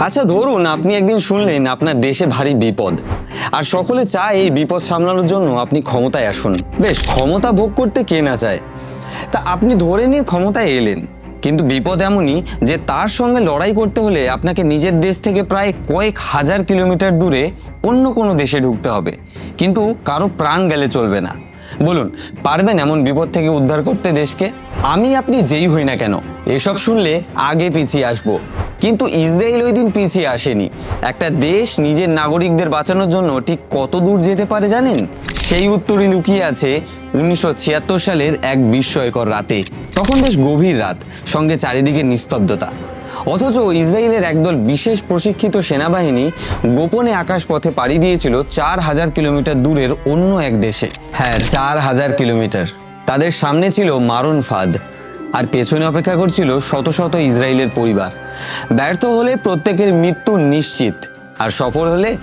আচ্ছা ধরুন আপনি একদিন শুনলেন আপনার দেশে ভারী বিপদ। আর সকলে চায় এই বিপদ সামলানোর জন্য আপনি ক্ষমতায় আসুন। বেশ, ক্ষমতা ভোগ করতে কে না চায়? তা আপনি ধরে নিয়ে ক্ষমতায় এলেন। কিন্তু বিপদ এমনই যে তার সঙ্গে লড়াই করতে হলে আপনাকে নিজের দেশ থেকে প্রায় কয়েক হাজার কিলোমিটার দূরে অন্য কোনো দেশে ঢুকতে হবে। কিন্তু কারও প্রাণ গেলে চলবে না। বলুন, পারবেন এমন বিপদ থেকে উদ্ধার করতে দেশকে? আমি, আপনি যেই হই না কেন, এসব শুনলে আগে পিছিয়ে আসব। কিন্তু ইসরায়েল ওই দিন পিছিয়ে আসেনি। একটা দেশ নিজের নাগরিকদের বাঁচানোর জন্য ঠিক কত দূর যেতে পারে জানেন? সেই উত্তরই লুকিয়ে আছে উনিশশো ছিয়াত্তর সালের এক বিস্ময়কর রাতে। তখন বেশ গভীর রাত, সঙ্গে চারিদিকে নিস্তব্ধতা। অথচ ইসরায়েলের একদল বিশেষ প্রশিক্ষিত সেনাবাহিনী গোপনে আকাশপথে পাড়ি দিয়েছিল চার হাজার কিলোমিটার দূরের অন্য এক দেশে। হ্যাঁ চার হাজার কিলোমিটার। তাদের সামনে ছিল মারুন ফাদ। আর পেছনে অপেক্ষা করছিল শত শত ইসরায়েলের পরিবার। ব্যর্থ হলে প্রত্যেকের মৃত্যু নিশ্চিত। আর সফল হলে?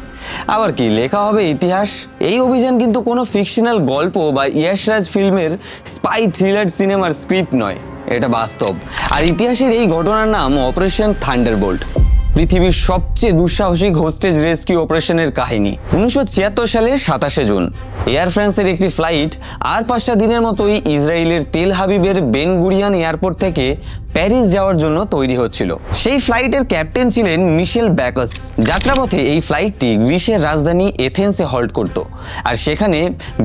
আবার কি, লেখা হবে ইতিহাস? এই অভিযান কিন্তু কোনো ফিকশনাল গল্প বা ইয়াশরাজ ফিল্মের স্পাই থ্রিলার সিনেমার স্ক্রিপ্ট নয়। এটা বাস্তব। আর ইতিহাসের এই ঘটনার নাম অপারেশন থান্ডারবোল্ট পৃথিবীর সবচেয়ে দুঃসাহসিক হোস্টেজ রেস্কিউ অপারেশনের কাহিনী। উনিশশো ছিয়াত্তর সালের সাতাশে জুন এয়ার ফ্রান্সের একটি ফ্লাইট আর পাঁচটা দিনের মতোই ইসরায়েলের তেল হাবিবের বেনগুরিয়ান এয়ারপোর্ট থেকে প্যারিস যাওয়ার জন্য তৈরি হচ্ছিল। সেই ফ্লাইটের ক্যাপ্টেন ছিলেন মিশেল ব্যাকস। যাত্রাপথে এই ফ্লাইটটি গ্রিসের রাজধানী এথেন্সে হল্ট করত। আর সেখানে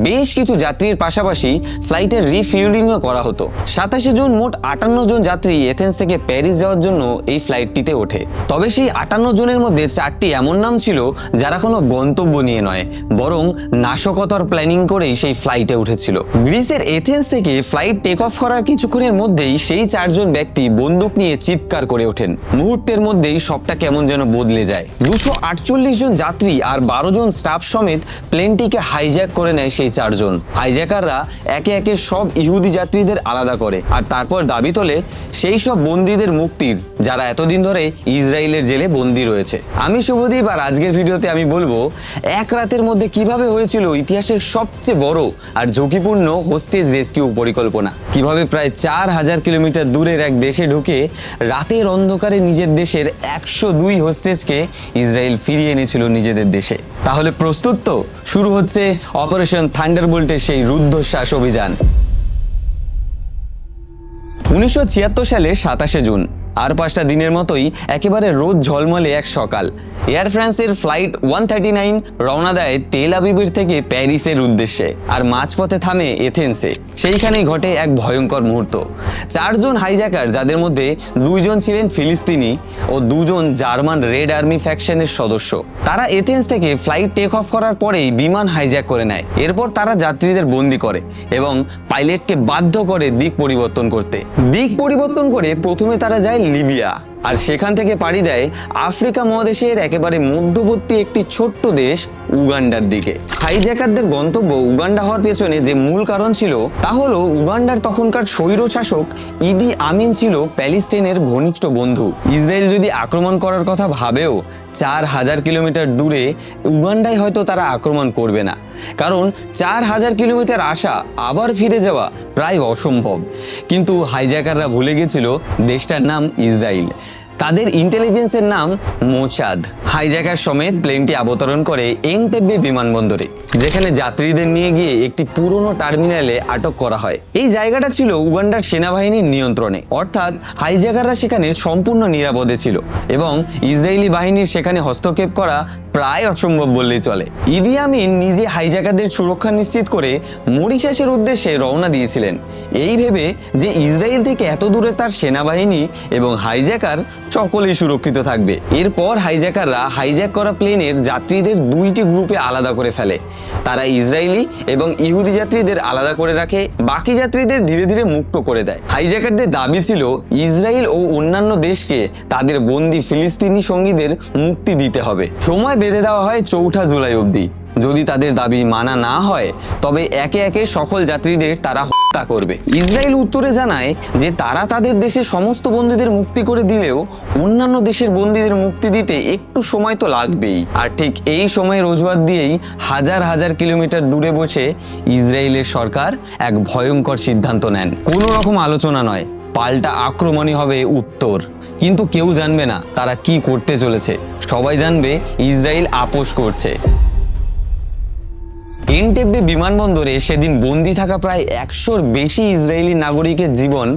বেশ কিছু যাত্রীর পাশাপাশি ফ্লাইটের রিফিউলিংও করা হতো। সাতাশে জুন মোট আটান্ন জন যাত্রী এথেন্স থেকে প্যারিস যাওয়ার জন্য এই ফ্লাইটটিতে ওঠে। তবে সেই আটান্ন জনের মধ্যে চারটি এমন নাম ছিল যারা কোনো গন্তব্য নিয়ে নয়, বরং নাশকতার প্ল্যানিং করেই সেই ফ্লাইটে উঠেছিল। গ্রিসের এথেন্স থেকে ফ্লাইট টেক অফ করার কিছুক্ষণের মধ্যেই সেই চারজন ব্যক্তি বন্দুক নিয়ে চিৎকার করে ওঠেন। মুহূর্তের মধ্যেই সবটা কেমন যেন বদলে যায়। দুশো জন যাত্রী আর বারো জন স্টাফ সমেত প্লেনটিকে হাইজ্যাক করে নেয় সেই চারজন। হাইজ্যাকাররা একে একে সব ইহুদি যাত্রীদের আলাদা করে আর তারপর দাবি তোলে সেই সব বন্দীদের মুক্তির, যারা এতদিন ধরে ইসরায়েলের জেলে বন্দী রয়েছে। আমি শুভদীপ আর আজকের ভিডিওতে আমি বলব, এক রাতের মধ্যে কীভাবে হয়েছিল ইতিহাসের সবচেয়ে বড় আর ঝুঁকিপূর্ণ হোস্টেজ রেস্কিউ পরিকল্পনা? কীভাবে প্রায় চার হাজার কিলোমিটার দূরের এক দেশে ঢুকে রাতের অন্ধকারে নিজের দেশের একশো দুই হোস্টেজকে ইসরায়েল ফিরিয়ে এনেছিল নিজেদের দেশে। তাহলে প্রস্তুত তো? শুরু হচ্ছে অপারেশন থান্ডারবোল্টের সেই রুদ্ধশ্বাস অভিযান। উনিশশো ছিয়াত্তর সালে সাতাশে জুন, আর পাঁচটা দিনের মতোই একেবারে রোদ ঝলমলে এক সকাল। এয়ার ফ্রান্সের ফ্লাইট ওয়ান থার্টি নাইন রওনা দেয় তেল আবিবের থেকে প্যারিসের উদ্দেশ্যে আর মাঝপথে থামে এথেন্সে সেইখানেই ঘটে এক ভয়ঙ্কর মুহূর্ত। চারজন হাইজ্যাকার যাদের মধ্যে দুইজন ছিলেন ফিলিস্তিনি ও দুজন জার্মান রেড আর্মি ফ্যাকশনের সদস্য। তারা এথেন্স থেকে ফ্লাইট টেক অফ করার পরেই বিমান হাইজ্যাক করে নেয়। এরপর তারা যাত্রীদের বন্দি করে এবং পাইলটকে বাধ্য করে দিক পরিবর্তন করতে। দিক পরিবর্তন করে প্রথমে তারা যায় লিবিয়া। আর সেখান থেকে পাড়ি দেয় আফ্রিকা মহাদেশের একেবারে মধ্যবর্তী একটি ছোট্ট দেশ উগান্ডার দিকে। হাইজ্যাকারদের গন্তব্য উগান্ডা হওয়ার পেছনে যে মূল কারণ ছিল, তা হলো উগান্ডার তখনকার স্বৈরশাসক ইদি আমিন ছিল প্যালিস্টাইনের ঘনিষ্ঠ বন্ধু। ইসরায়েল যদি আক্রমণ করার কথা ভাবেও, চার হাজার কিলোমিটার দূরে উগান্ডায় হয়তো তারা আক্রমণ করবে না। কারণ চার হাজার কিলোমিটার আসা, আবার ফিরে যাওয়া প্রায় অসম্ভব। কিন্তু হাইজ্যাকাররা ভুলে গেছিল দেশটার নাম ইসরায়েল। তাদের ইন্টেলিজেন্সের নাম মোচাদ। হাইজ্যাকার সমেত প্লেনটি অবতরণ করে এনটেব্বে বিমানবন্দরে, যেখানে যাত্রীদের নিয়ে গিয়ে একটি পুরনো টার্মিনালে আটক করা হয়। এই জায়গাটা ছিল উগান্ডার সেনাবাহিনীর নিয়ন্ত্রণে, অর্থাৎ হাইজ্যাকাররা সেখানে সম্পূর্ণ নিরাপদে ছিল এবং ইসরায়েলি বাহিনীর সেখানে হস্তক্ষেপ করা প্রায় অসম্ভব বললেই চলে। ইদি আমিন নিজে হাইজ্যাকারদের সুরক্ষা নিশ্চিত করে মরিশাসের উদ্দেশ্যে রওনা দিয়েছিলেন। এই ভেবে যে ইসরায়েল থেকে এত দূরে তার সেনাবাহিনী এবং হাইজ্যাকার সকলেই সুরক্ষিত থাকবে। এরপর হাইজ্যাকাররা হাইজ্যাক করা প্লেনের যাত্রীদের দুইটি গ্রুপে আলাদা করে ফেলে। তারা ইসরায়েলি এবং ইহুদি যাত্রীদের আলাদা করে রাখে, বাকি যাত্রীদের ধীরে ধীরে মুক্ত করে দেয়। হাইজ্যাকারদের দাবি ছিল, ইসরায়েল ও অন্যান্য দেশকে তাদের বন্দি ফিলিস্তিনি সঙ্গীদের মুক্তি দিতে হবে। সময় বেঁধে দেওয়া হয় চৌঠা জুলাই অবধি। যদি তাদের দাবি মানা না হয়, তবে একে একে সকল যাত্রীদের তারা হত্যা করবে। ইসরায়েল উত্তরে জানায় যে তারা তাদের দেশের সমস্ত বন্দীদের মুক্তি করে দিলেও অন্যান্য দেশের বন্দীদের মুক্তি দিতে একটু সময় তো লাগবেই। আর ঠিক এই সময়ের অজুহাত দিয়েই হাজার হাজার কিলোমিটার দূরে বসে ইসরায়েলের সরকার এক ভয়ঙ্কর সিদ্ধান্ত নেন। কোনো রকম আলোচনা নয়, পাল্টা আক্রমণই হবে উত্তর। কিন্তু কেউ জানবে না তারা কি করতে চলেছে। সবাই জানবে ইসরায়েল আপোষ করছে। এনটেব্বে বিমানবন্দরে সেদিন বন্দি থাকা প্রায় একশোর বেশি ইসরায়েলি নাগরিকের জীবন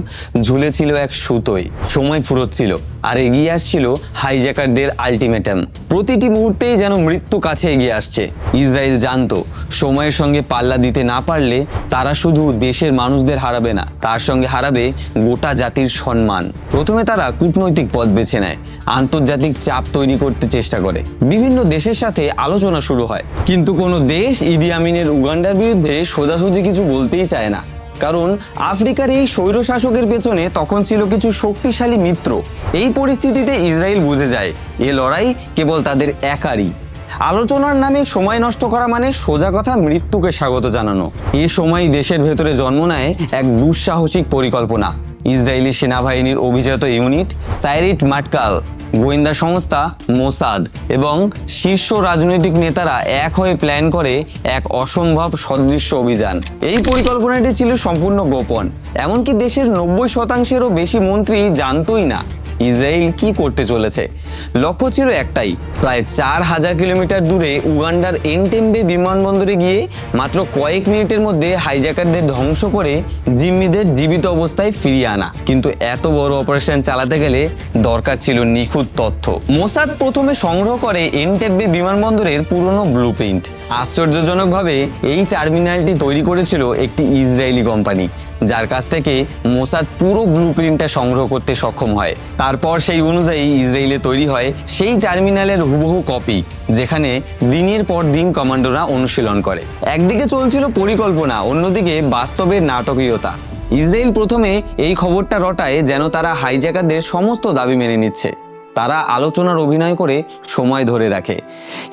ঝুলেছিল এক সুতোয়। সময় ফুরোচ্ছিল আর এগিয়ে আসছিল হাইজ্যাকারদের আলটিমেটাম। প্রতিটি মুহূর্তেই যেন মৃত্যু কাছে এগিয়ে আসছে। ইসরায়েল জানতো, সময়ের সঙ্গে পাল্লা দিতে না পারলে তারা শুধু দেশের মানুষদের হারাবে না, তার সঙ্গে হারাবে গোটা জাতির সম্মান। প্রথমে তারা কূটনৈতিক পথ বেছে নেয় আন্তর্জাতিক চাপ তৈরি করতে চেষ্টা করে। বিভিন্ন দেশের সাথে আলোচনা শুরু হয়। কিন্তু কোনো দেশ ইদি আমিনের উগান্ডার বিরুদ্ধে সোজাসুজি কিছু বলতেই চায় না। কারণ আফ্রিকার এই স্বৈর শাসকের পেছনে তখন ছিল কিছু শক্তিশালী মিত্র। এই পরিস্থিতিতে ইসরায়েল বুঝে যায়, এ লড়াই কেবল তাদের একারই। আলোচনার নামে সময় নষ্ট করা মানে সোজা কথা মৃত্যুকে স্বাগত জানানো। এ সময় দেশের ভেতরে জন্ম নেয় এক দুঃসাহসিক পরিকল্পনা। ইসরায়েলি সেনাবাহিনীর অভিজাত ইউনিট সাইরিট মাটকাল, গোয়েন্দা সংস্থা মোসাদ এবং শীর্ষ রাজনৈতিক নেতারা এক হয়ে প্ল্যান করে এক অসম্ভব সদৃশ্য অভিযান। এই পরিকল্পনাটি ছিল সম্পূর্ণ গোপন, এমনকি দেশের নব্বই শতাংশেরও বেশি মন্ত্রী জানতই না। ইসরায়েল কি করতে চলেছে? লক্ষ্য ছিল একটাই, প্রায় চার হাজার কিলোমিটার দূরে উগান্ডার এনটেম্বে বিমানবন্দরে গিয়ে মাত্র কয়েক মিনিটের মধ্যে হাইজ্যাকারদের ধ্বংস করে জিম্মিদের জীবিত অবস্থায় ফিরিয়ে আনা। কিন্তু এত বড় অপারেশন চালাতে গেলে দরকার ছিল নিখুঁত তথ্য। মোসাদ প্রথমে সংগ্রহ করে এনটেব্বে বিমানবন্দরের পুরনো ব্লু প্রিন্ট আশ্চর্যজনকভাবে এই টার্মিনালটি তৈরি করেছিল একটি ইসরায়েলি কোম্পানি, যার কাছ থেকে মোসাদ পুরো ব্লু প্রিন্টটা সংগ্রহ করতে সক্ষম হয়। তারপর সেই অনুযায়ী ইসরায়েলে তৈরি হয় সেই টার্মিনালের হুবহু কপি, যেখানে দিনের পর দিন কমান্ডোরা অনুশীলন করে। একদিকে চলছিল পরিকল্পনা, অন্যদিকে বাস্তবের নাটকীয়তা। ইসরায়েল প্রথমে এই খবরটা রটায় যেন তারা হাইজ্যাকারদের সমস্ত দাবি মেনে নিচ্ছে। তারা আলোচনার অভিনয় করে সময় ধরে রাখে।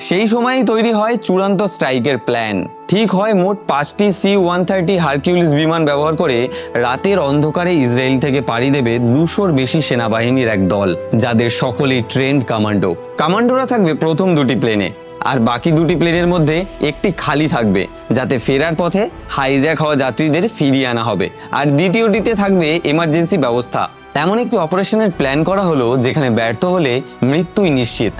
সেই সময়ই তৈরি হয় চূড়ান্ত স্ট্রাইকের প্ল্যান। ঠিক হয় মোট পাঁচটি সি ওয়ান থার্টি হারকিউলিস বিমান ব্যবহার করে রাতের অন্ধকারে ইসরায়েল থেকে পাড়ি দেবে দুশোর বেশি সেনাবাহিনীর এক দল, যাদের সকলেই ট্রেন্ড কমান্ডো। কমান্ডোরা থাকবে প্রথম দুটি প্লেনে, আর বাকি দুটি প্লেনের মধ্যে একটি খালি থাকবে, যাতে ফেরার পথে হাইজ্যাক হওয়া যাত্রীদের ফিরিয়ে আনা হবে। আর দ্বিতীয়টিতে থাকবে এমার্জেন্সি ব্যবস্থা। এমন একটি অপারেশনের প্ল্যান করা হলো যেখানে ব্যর্থ হলে মৃত্যুই নিশ্চিত।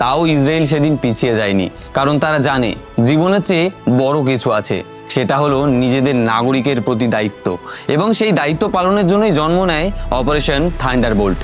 তাও ইসরায়েল সেদিন পিছিয়ে যায়নি, কারণ তারা জানে জীবনের চেয়ে বড় কিছু আছে। সেটা হলো নিজেদের নাগরিকের প্রতি দায়িত্ব এবং সেই দায়িত্ব পালনের জন্যই জন্ম নেয় অপারেশন থান্ডারবোল্ট।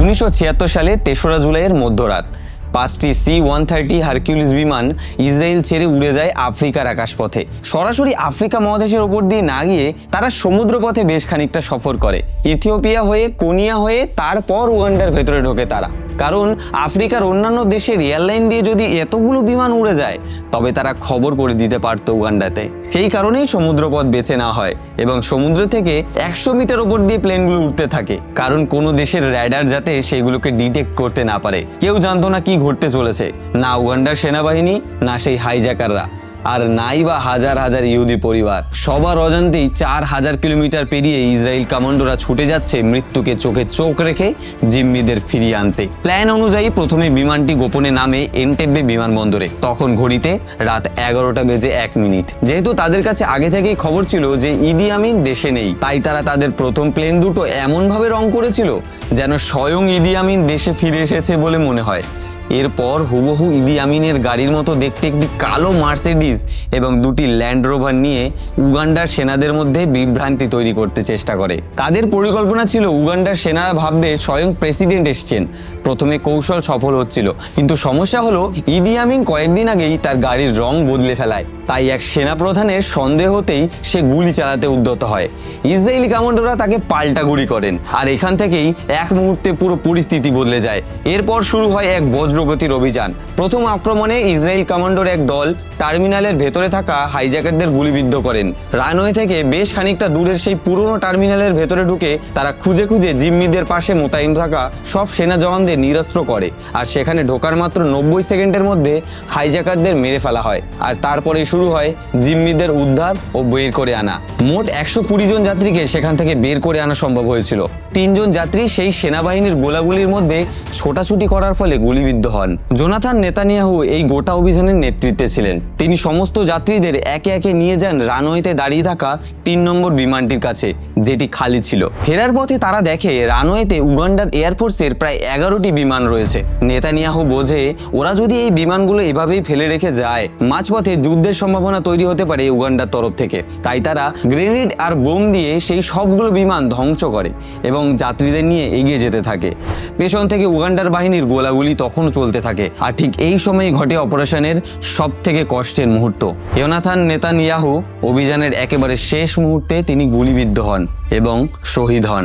উনিশশো ছিয়াত্তর সালে তেসরা জুলাইয়ের মধ্যরাত পাঁচটি সি ওয়ান থার্টি হারকিউলিস বিমান ইসরায়েল ছেড়ে উড়ে যায় আফ্রিকার আকাশপথে। সরাসরি আফ্রিকা মহাদেশের ওপর দিয়ে না গিয়ে তারা সমুদ্রপথে বেশ খানিকটা সফর করে। ইথিওপিয়া হয়ে কোনিয়া হয়ে তারপর ওয়ান্ডার ভেতরে ঢোকে তারা। কারণ আফ্রিকার অন্যান্য দেশের এয়ারলাইন দিয়ে যদি এতগুলো বিমান উড়ে যায়, তবে তারা খবর করে দিতে পারতো উগান্ডাতে। সেই কারণেই সমুদ্রপথ বেছে নেওয়া হয় এবং সমুদ্র থেকে একশো মিটার ওপর দিয়ে প্লেনগুলো উঠতে থাকে। কারণ কোনো দেশের র্যাডার যাতে সেগুলোকে ডিটেক্ট করতে না পারে। কেউ জানতো না কি ঘটতে চলেছে, না উগান্ডার সেনাবাহিনী, না সেই হাইজ্যাকাররা। আর নাই বা হাজার হাজার ইহুদি পরিবার। সবার অজান্তেই চার হাজার কিলোমিটার পেরিয়ে ইসরায়েল কমান্ডোরা ছুটে যাচ্ছে মৃত্যুকে চোখে চোখ রেখে জিম্মিদের ফিরিয়ে আনতে। প্ল্যান অনুযায়ী প্রথমে বিমানটি গোপনে নামে এনটেব্বে বিমানবন্দরে। তখন ঘড়িতে রাত এগারোটা বেজে এক মিনিট। যেহেতু তাদের কাছে আগে থেকেই খবর ছিল যে ইদি আমিন দেশে নেই, তাই তারা তাদের প্রথম প্লেন দুটো এমনভাবে রং করেছিল যেন স্বয়ং ইদি আমিন দেশে ফিরে এসেছে বলে মনে হয়। এরপর হুবহু ইদি আমিনের গাড়ির মতো দেখতে একটি কালো মার্সিডিজ এবং দুটি ল্যান্ড রোভার নিয়ে উগান্ডার সেনাদের মধ্যে বিভ্রান্তি তৈরি করতে চেষ্টা করে। তাদের পরিকল্পনা ছিল উগান্ডার সেনারা ভাববে স্বয়ং প্রেসিডেন্ট এসছেন। প্রথমে কৌশল সফল হচ্ছিল, কিন্তু সমস্যা হলো ইদি আমিন কয়েকদিন আগেই তার গাড়ির রং বদলে ফেলায়। তাই এক সেনাপ্রধানের সন্দেহ হতেই সে গুলি চালাতে উদ্যত হয়। ইসরায়েলি কমান্ডোরা তাকে পাল্টা গুলি করেন, আর এখান থেকেই এক মুহূর্তে পুরো পরিস্থিতি বদলে যায়। এরপর শুরু হয় এক বজ্রগতির অভিযান। প্রথম আক্রমণে ইসরায়েল কমান্ডোর এক দল টার্মিনালের ভেতরে থাকা হাইজ্যাকারদের গুলিবিদ্ধ করেন। রানওয়ে থেকে বেশ খানিকটা দূরের সেই পুরনো টার্মিনালের ভেতরে ঢুকে তারা খুঁজে খুঁজে জিম্মিদের পাশে মোতায়েন থাকা সব সেনা জওয়ানদের নিরস্ত্র করে আর সেখানে ঢোকার মাত্র নব্বই সেকেন্ডের মধ্যে হাইজ্যাকারদের মেরে ফেলা হয় আর তারপরে শুরু হয় জিম্মিদের উদ্ধার ও বের করে আনা। মোট একশো কুড়ি জন যাত্রীকে সেখান থেকে বের করে আনা সম্ভব হয়েছিল। তিনজন যাত্রী সেই সেনাবাহিনীর গোলাগুলির মধ্যে ছোটাছুটি করার ফলে গুলিবিদ্ধ হন। জোনাথান নেতানিয়াহু এই গোটা অভিযানের নেতৃত্বে ছিলেন। তিনি সমস্ত যাত্রীদের একে একে নিয়ে যান রানওয়েতে দাঁড়িয়ে থাকা তিন নম্বর বিমানটির কাছে, যেটি খালি ছিল। ফেরার পথে তারা দেখে রানওয়েতে উগান্ডার এয়ারফোর্সের প্রায় এগারোটি বিমান রয়েছে। নেতানিয়াহু বোঝে, ওরা যদি এই বিমানগুলো এভাবেই ফেলে রেখে যায়, মাঝপথে যুদ্ধের সম্ভাবনা তৈরি হতে পারে উগান্ডার তরফ থেকে। তাই তারা গ্রেনেড আর বোম দিয়ে সেই সবগুলো বিমান ধ্বংস করে এবং যাত্রীদের নিয়ে এগিয়ে যেতে থাকে। পেছন থেকে উগান্ডার বাহিনীর গোলাগুলি তখনও চলতে থাকে। আর ঠিক এই সময় ঘটে অপারেশনের সব থেকে কষ্টের মুহূর্ত। ইয়োনাথান নেতানিয়াহু অভিযানের একেবারে শেষ মুহূর্তে তিনি গুলিবিদ্ধ হন এবং শহীদ হন।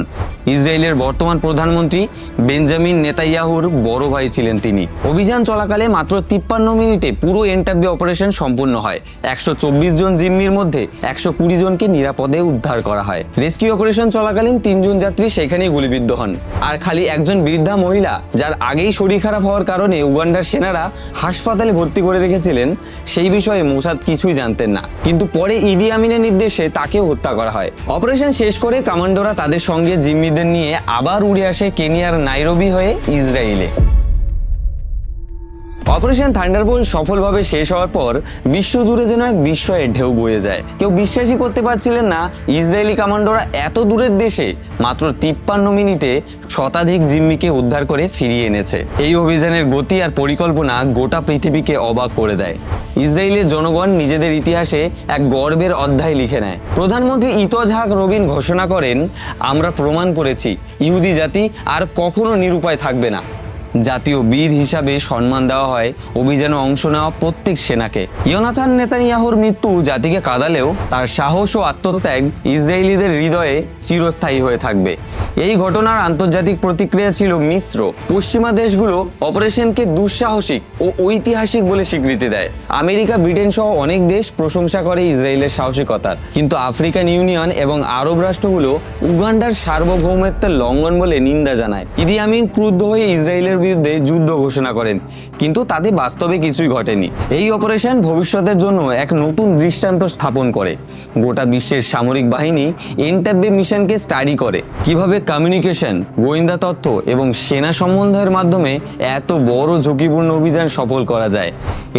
ইসরায়েলের বর্তমান প্রধানমন্ত্রী বেঞ্জামিন নেতাইয়াহুর বড় ভাই ছিলেন তিনি। অভিযান চলাকালে মাত্র তিপ্পান্ন মিনিটে পুরো এনটাব্বি অপারেশন সম্পূর্ণ হয়। একশো চব্বিশ জন জিম্মির মধ্যে একশো কুড়ি জনকে নিরাপদে উদ্ধার করা হয়। রেস্কিউ অপারেশন চলাকালীন তিনজন যাত্রী সেখানেই গুলিবিদ্ধ হন। আর খালি একজন বৃদ্ধা মহিলা, যার আগেই শরীর খারাপ হওয়ার কারণে উগান্ডার সেনারা হাসপাতালে ভর্তি করে রেখেছিলেন, সেই বিষয়ে মোসাদ কিছুই জানতেন না। কিন্তু পরে ইদি আমিনের নির্দেশে তাকেও হত্যা করা হয়। অপারেশন শেষ করে কমান্ডোরা তাদের সঙ্গে জিম্মিদের নিয়ে আবার উড়ে আসে কেনিয়ার নাইরোবি হয়ে ইসরায়েলে। অপারেশন থান্ডারবোল্ট সফলভাবে শেষ হওয়ার পর বিশ্বজুড়ে যেন এক বিস্ময়ের ঢেউ বয়ে যায়। কেউ বিশ্বাসই করতে পারছিলেন না ইসরায়েলি কমান্ডোরা এত দূরের দেশে মাত্র তিপ্পান্ন মিনিটে শতাধিক জিম্মিকে উদ্ধার করে ফিরিয়ে এনেছে। এই অভিযানের গতি আর পরিকল্পনা গোটা পৃথিবীকে অবাক করে দেয়। ইসরায়েলের জনগণ নিজেদের ইতিহাসে এক গর্বের অধ্যায় লিখে নেয়। প্রধানমন্ত্রী ইতোঝাক রবিন ঘোষণা করেন, আমরা প্রমাণ করেছি, ইহুদি জাতি আর কখনো নিরুপায় থাকবে না। জাতীয় বীর হিসাবে সম্মান দেওয়া হয় অভিযানে অংশ নেওয়া প্রত্যেক সেনাকে। ইয়োনাথান নেতানিয়াহুর মৃত্যু জাতিকে কাঁদালেও তার সাহস ও আত্মত্যাগ ইসরায়েলিদের হৃদয়ে চিরস্থায়ী হয়ে থাকবে। এই ঘটনার আন্তর্জাতিক প্রতিক্রিয়া ছিল মিশ্র। পশ্চিমা দেশগুলো অপারেশনকে দুঃসাহসিক ও ঐতিহাসিক বলে স্বীকৃতি দেয়। আমেরিকা, ব্রিটেন সহ অনেক দেশ প্রশংসা করে ইসরায়েলের সাহসিকতার। কিন্তু আফ্রিকান ইউনিয়ন এবং আরব রাষ্ট্রগুলো উগান্ডার সার্বভৌমত্বের লঙ্ঘন বলে নিন্দা জানায়। ইদি আমিন ক্রুদ্ধ হয়ে ইসরায়েলের বিরুদ্ধে যুদ্ধ ঘোষণা করেন। কিন্তু তাতে বাস্তবে কিছুই ঘটেনি। এই অপারেশন ভবিষ্যতের জন্য এক নতুন দৃষ্টান্ত স্থাপন করে। গোটা বিশ্বের সামরিক বাহিনী এনটাব্বে মিশনকে স্টাডি করে। কীভাবে কমিউনিকেশন গোয়েন্দা তথ্য এবং সেনা সম্বন্ধের মাধ্যমে এত বড় ঝুঁকিপূর্ণ অভিযান সফল করা যায়?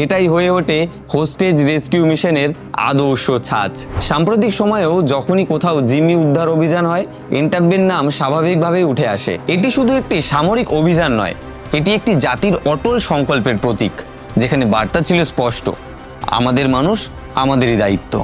এটাই হয়ে ওঠে হোস্টেজ রেস্কিউ মিশনের আদর্শ ছাঁচ। সাম্প্রতিক সময়েও যখনই কোথাও জিম্মি উদ্ধার অভিযান হয় এনটাব্বের নাম স্বাভাবিকভাবেই উঠে আসে। এটি শুধু একটি সামরিক অভিযান নয় এটি একটি জাতির অটল সংকল্পের প্রতীক যেখানে বার্তা ছিল স্পষ্ট আমাদের মানুষ আমাদেরই দায়িত্ব।